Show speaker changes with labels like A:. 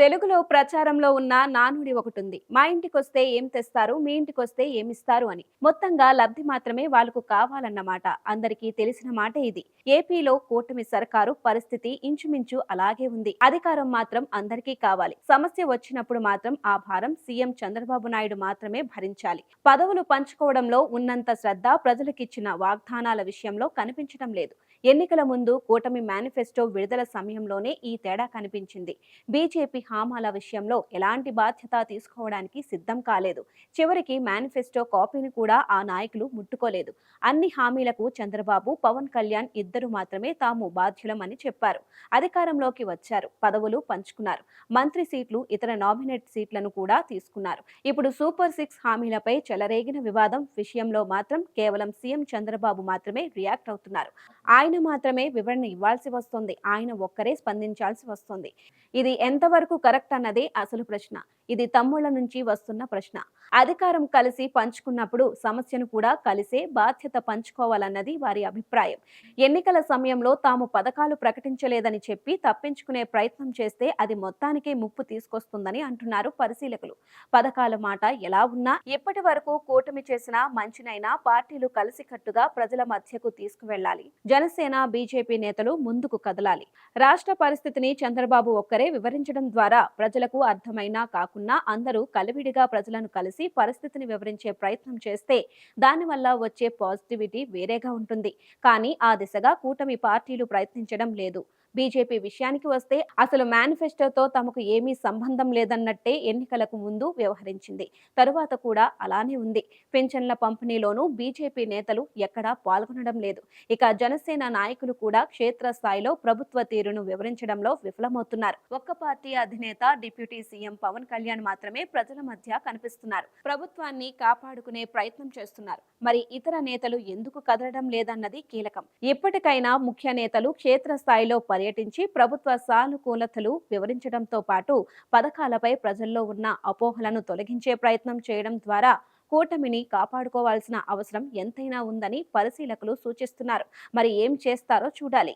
A: తెలుగులో ప్రచారంలో ఉన్న నానుడి ఒకటి ఉంది మా ఇంటికొస్తే ఏం తెస్తారు మీ ఇంటికొస్తే ఏమిస్తారు అని. మొత్తంగా లబ్ధి మాత్రమే వాళ్ళకు కావాలన్నమాట. అందరికీ తెలిసిన మాట ఇది. ఏపీలో కూటమి సర్కారు పరిస్థితి ఇంచుమించు అలాగే ఉంది. అధికారం మాత్రం అందరికీ కావాలి. సమస్య వచ్చినప్పుడు మాత్రం ఆ భారం సీఎం చంద్రబాబు నాయుడు మాత్రమే భరించాలి. పదవులు పంచుకోవడంలో ఉన్నంత శ్రద్ధ ప్రజలకిచ్చిన వాగ్దానాల విషయంలో కనిపించడం లేదు. ఎన్నికల ముందు కూటమి మేనిఫెస్టో విడుదల సమయంలోనే ఈ తేడా కనిపించింది. బీజేపీ హామాల విషయంలో ఎలాంటి బాధ్యత తీసుకోవడానికి సిద్ధం కాలేదు. చివరికి మేనిఫెస్టో కాపీని కూడా ఆ నాయకులు ముట్టుకోలేదు. అన్ని హామీలకు చంద్రబాబు పవన్ కళ్యాణ్ ఇద్దరు మాత్రమే తాము బాధ్యులమని చెప్పారు. అధికారంలోకి వచ్చారు. పదవులు పంచుకున్నారు. మంత్రి సీట్లు ఇతర నామినేట్ సీట్లను కూడా తీసుకున్నారు. ఇప్పుడు సూపర్ సిక్స్ హామీలపై చెలరేగిన వివాదం విషయంలో మాత్రం కేవలం సీఎం చంద్రబాబు మాత్రమే రియాక్ట్ అవుతున్నారు. ఆయన మాత్రమే వివరణ ఇవ్వాల్సి వస్తుంది. ఆయన ఒక్కరే స్పందించాల్సి వస్తుంది. ఇది ఎంతవరకు కరెక్ట్ అన్నదే అసలు ప్రశ్న. ఇది తమ్ముళ్ళ నుంచి వస్తున్న ప్రశ్న. అధికారం కలిసి పంచుకున్నప్పుడు సమస్యను కూడా కలిసే బాధ్యత పంచుకోవాలన్నది వారి అభిప్రాయం. ఎన్నికల సమయంలో తాము పథకాలు ప్రకటించలేదని చెప్పి తప్పించుకునే ప్రయత్నం చేస్తే అది మొత్తానికే ముప్పు తీసుకొస్తుందని అంటున్నారు పరిశీలకులు. పథకాల మాట ఎలా ఉన్నా ఇప్పటి వరకు కూటమి చేసిన మంచినైనా పార్టీలు కలిసికట్టుగా ప్రజల మధ్యకు తీసుకువెళ్ళాలి జనసేన బీజేపీ నేతలు ముందుకు కదలాలి. రాష్ట్ర పరిస్థితిని చంద్రబాబు ఒక్కరే వివరించడం ద్వారా ప్రజలకు అర్థమైనా కాకున్నా అందరూ కలివిడిగా ప్రజలను కలిసి పరిస్థితిని వివరించే ప్రయత్నం చేస్తే దానివల్ల వచ్చే పాజిటివిటీ వేరేగా ఉంటుంది. కానీ ఆ దిశగా కూటమి పార్టీలు ప్రయత్నించడం లేదు. బీజేపీ విషయానికి వస్తే అసలు మేనిఫెస్టోతో తమకు ఏమీ సంబంధం లేదన్నట్టే ఎన్నికలకు ముందు వ్యవహరించింది. తరువాత కూడా అలానే ఉంది. పింఛన్ల పంపిణీలోనూ బీజేపీ నేతలు ఎక్కడా పాల్గొనడం లేదు. ఇక జనసేన నాయకులు కూడా క్షేత్రస్థాయిలో ప్రభుత్వ తీరును వివరించడంలో విఫలమవుతున్నారు. ఒక్క పార్టీ అధినేత డిప్యూటీ సీఎం పవన్ కళ్యాణ్ మాత్రమే ప్రజల మధ్య కనిపిస్తున్నారు. ప్రభుత్వాన్ని కాపాడుకునే ప్రయత్నం చేస్తున్నారు. మరి ఇతర నేతలు ఎందుకు కదలడం లేదన్నది కీలకం. ఇప్పటికైనా ముఖ్య నేతలు క్షేత్రస్థాయిలో పర్యటించి ప్రభుత్వ సానుకూలతలు వివరించడంతో పాటు పథకాలపై ప్రజల్లో ఉన్న అపోహలను తొలగించే ప్రయత్నం చేయడం ద్వారా కూటమిని కాపాడుకోవాల్సిన అవసరం ఎంతైనా ఉందని పరిశీలకులు సూచిస్తున్నారు. మరి ఏం చేస్తారో చూడాలి.